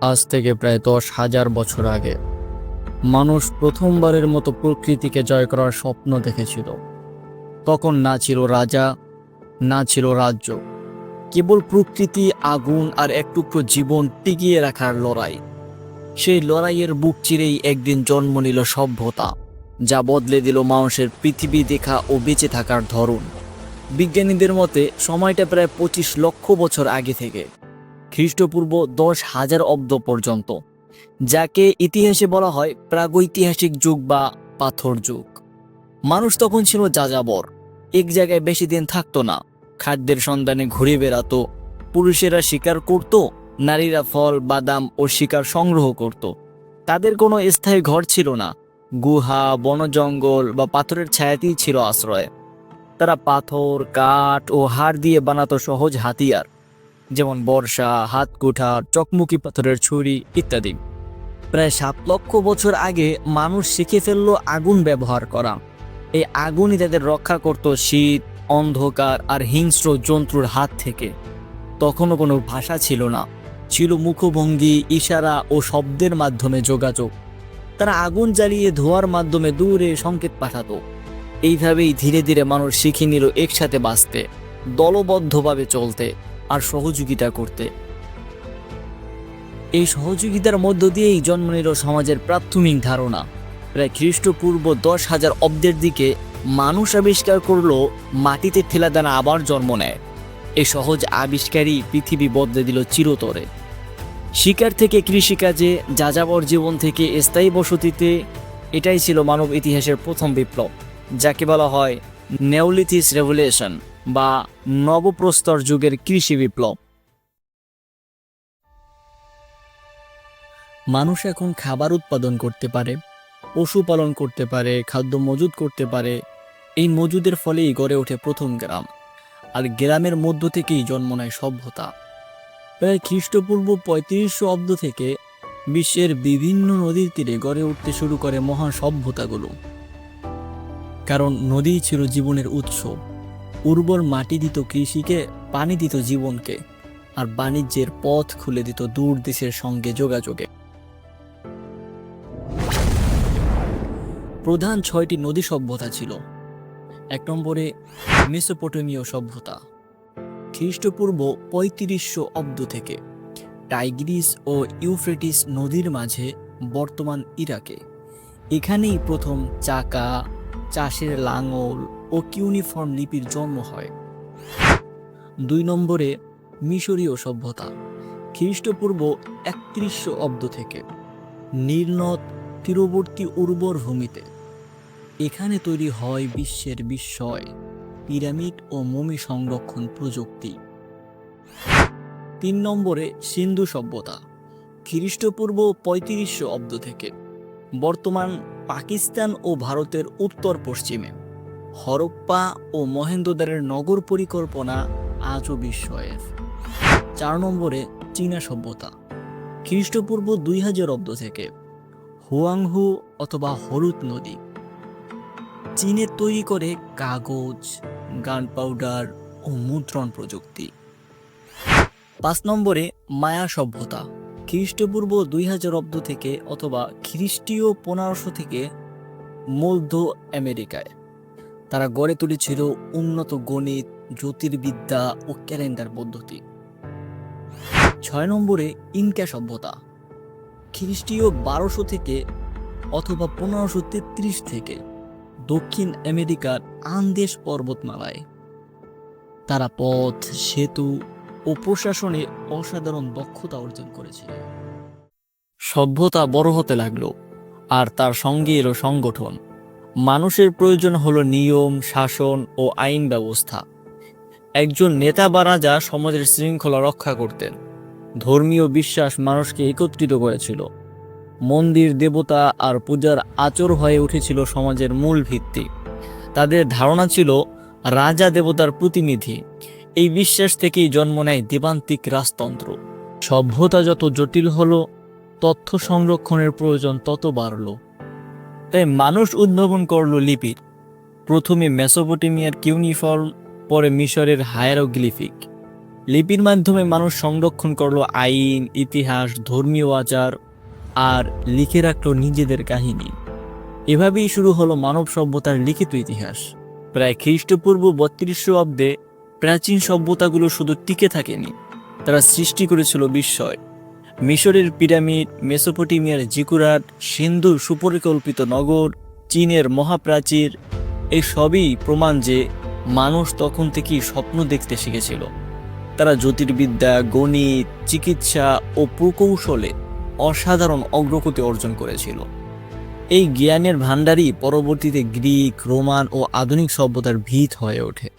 আজ থেকে প্রায় দশ হাজার বছর আগে, মানুষ প্রথমবারের মতো প্রকৃতিকে জয় করার স্বপ্ন দেখেছিল। তখন না ছিল রাজা, না ছিল রাজ্য। কেবল প্রকৃতি, আগুন আর এক টুকরো জীবন টিকিয়ে রাখার লড়াই। সেই লড়াইয়ের বুক চিরেই একদিন জন্ম নিল সভ্যতা, যা বদলে দিল মানুষের পৃথিবী দেখা ও বেঁচে থাকার ধরন। বিজ্ঞানীদের মতে, সময়টা প্রায় পঁচিশ লক্ষ বছর আগে থেকে। খ্রিস্টপূর্ব দশ হাজার অব্দ পর্যন্ত, যাকে ইতিহাসে বলা হয় প্রাগৈতিহাসিক যুগ বা পাথর যুগ। মানুষ তখন ছিল যাযাবর, এক জায়গায় বেশি দিন থাকতো না, খাদ্যের সন্ধানে ঘুরে বেড়াতো, পুরুষেরা শিকার করত, নারীরা ফল, বাদাম ও শিকার সংগ্রহ করত। তাদের কোনো স্থায়ী ঘর ছিল না, গুহা, বনজঙ্গল বা পাথরের ছায়াতেই ছিল আশ্রয়। তারা পাথর, কাঠ ও হাড় দিয়ে বানাতো সহজ হাতিয়ার। যেমন বর্ষা, হাতকুঠা চকমুকি পাথরের ছুরি ইত্যাদি। প্রায় সাত লক্ষ বছর আগে মানুষ শিখে ফেলল আগুন ব্যবহার করা। এই আগুনই তাদের রক্ষা করত শীত, অন্ধকার আর হিংস্র জন্তুর হাত থেকে। তখনও কোনো ভাষা ছিল না। ছিল মুখভঙ্গি, ইশারা ও শব্দের মাধ্যমে যোগাযোগ। তারা আগুন জ্বালিয়ে ধোয়ার মাধ্যমে দূরে সংকেত পাঠাতো। এইভাবেই ধীরে ধীরে মানুষ শিখে নিল একসাথে বাঁচতে, দলবদ্ধভাবে চলতে। আর সহযোগিতা করতে। এই সহযোগিতার মধ্য দিয়েই জন্ম নিল সমাজের প্রাথমিক ধারণা। প্রায় খ্রিস্টপূর্ব দশ হাজার অব্দের দিকে মানুষ আবিষ্কার করল, মাটিতে ঠেলা দানা আবার জন্ম নেয়। এই সহজ আবিষ্কারই পৃথিবী বদলে দিল চিরতরে। শিকার থেকে কৃষিকাজে, যাযাবর জীবন থেকে স্থায়ী বসতিতে, এটাই ছিল মানব ইতিহাসের প্রথম বিপ্লব, যাকে বলা হয় নেওলিথিস রেভুলেশন। বা নবপ্রস্তর যুগের কৃষি বিপ্লব। মানুষ এখন খাবার উৎপাদন করতে পারে পশুপালন করতে পারে, খাদ্য মজুদ করতে পারে। এই মজুদের ফলেই গড়ে ওঠে প্রথম গ্রাম, আর গ্রামের মধ্য থেকেই জন্ম নেয় সভ্যতা। প্রায় খ্রিস্টপূর্ব পঁয়ত্রিশশো অব্দ থেকে বিশ্বের বিভিন্ন নদীর তীরে গড়ে উঠতে শুরু করে মহান সভ্যতাগুলো। কারণ নদীই ছিল জীবনের উৎস। উর্বর মাটি দিত কৃষিকে, পানি দিত জীবনকে, আর বাণিজ্যের পথ খুলে দিত দূর দেশের সঙ্গে যোগাযোগে। প্রধান ছয়টি নদী সভ্যতা ছিল। এক নম্বরে মেসোপটেমীয় সভ্যতা। খ্রিস্টপূর্ব পঁয়ত্রিশশো অব্দ থেকে টাইগ্রিস ও ইউফ্রেটিস নদীর মাঝে বর্তমান ইরাকে। এখানেই প্রথম চাকা, চাষের লাঙল ও কিউনিফর্ম লিপির জন্ম হয়। দুই নম্বরে, মিশরীয় সভ্যতা, খ্রিস্টপূর্ব একত্রিশশো অব্দ থেকে নীলনদ তীরবর্তী উর্বর ভূমিতে। এখানে তৈরি হয় বিশ্বের বিস্ময়, পিরামিড ও মমি সংরক্ষণ প্রযুক্তি। তিন নম্বরে, সিন্ধু সভ্যতা, খ্রিস্টপূর্ব পঁয়ত্রিশশো অব্দ থেকে, বর্তমান পাকিস্তান ও ভারতের উত্তর পশ্চিমে হরপ্পা ও মহেন্দ্রদারের নগর পরিকল্পনা আজও বিস্ময়ের। চার নম্বরে চীনা সভ্যতা। খ্রিস্টপূর্ব দুই হাজার অব্দ থেকে হুয়াংহু অথবা হলুদ নদী। চীনে তৈরি করে কাগজ গান পাউডার ও মুদ্রণ প্রযুক্তি। পাঁচ নম্বরে মায়া সভ্যতা। খ্রিস্টপূর্ব দুই হাজার অব্দ থেকে অথবা খ্রিস্টীয় পনেরোশো থেকে মধ্য আমেরিকায়। তারা গড়ে তুলেছিল উন্নত গণিত, জ্যোতির্বিদ্যা ও ক্যালেন্ডার পদ্ধতি। ছয় নম্বরে ইনকা সভ্যতা। খ্রিস্টীয় বারোশো থেকে অথবা পনেরোশো তেত্রিশ থেকে দক্ষিণ আমেরিকার আন্দেশ পর্বতমালায়। তারা পথ, সেতু ও প্রশাসনে অসাধারণ দক্ষতা অর্জন করেছিল। সভ্যতা বড় হতে লাগল আর তার সঙ্গে এলো সংগঠন মানুষের প্রয়োজন হলো নিয়ম, শাসন ও আইন ব্যবস্থা। একজন নেতা বা রাজা সমাজের শৃঙ্খলা রক্ষা করতেন। ধর্মীয় বিশ্বাস মানুষকে একত্রিত করেছিল। মন্দির, দেবতা আর পূজার আচর হয়ে উঠেছিল সমাজের মূল ভিত্তি। তাদের ধারণা ছিল, রাজা দেবতার প্রতিনিধি। এই বিশ্বাস থেকেই জন্ম নেয় দেবান্তিক রাজতন্ত্র। সভ্যতা যত জটিল হলো, তথ্য সংরক্ষণের প্রয়োজন তত বাড়ল। তাই মানুষ উদ্ভাবন করল লিপি। প্রথমে মেসোপটেমিয়ার কিউনিফর্ম পরে মিশরের হায়ারোগ্লিফিক। লিপির মাধ্যমে মানুষ সংরক্ষণ করল আইন, ইতিহাস, ধর্মীয় আচার, আর লিখে রাখল নিজেদের কাহিনী। এভাবেই শুরু হলো মানব সভ্যতার লিখিত ইতিহাস। প্রায় খ্রিস্টপূর্ব বত্রিশশো অব্দে প্রাচীন সভ্যতাগুলো শুধু টিকে থাকেনি, তারা সৃষ্টি করেছিল বিস্ময়। মিশরের পিরামিড, মেসোপটেমিয়ার জিকুরাট সিন্ধুর সুপরিকল্পিত নগর, চীনের মহাপ্রাচীর, এই সবই প্রমাণ যে মানুষ তখন থেকেই স্বপ্ন দেখতে শিখেছিল। তারা জ্যোতির্বিদ্যা, গণিত, চিকিৎসা ও প্রকৌশলে অসাধারণ অগ্রগতি অর্জন করেছিল। এই জ্ঞানের ভাণ্ডারই পরবর্তীতে গ্রিক, রোমান ও আধুনিক সভ্যতার ভিত হয়ে ওঠে।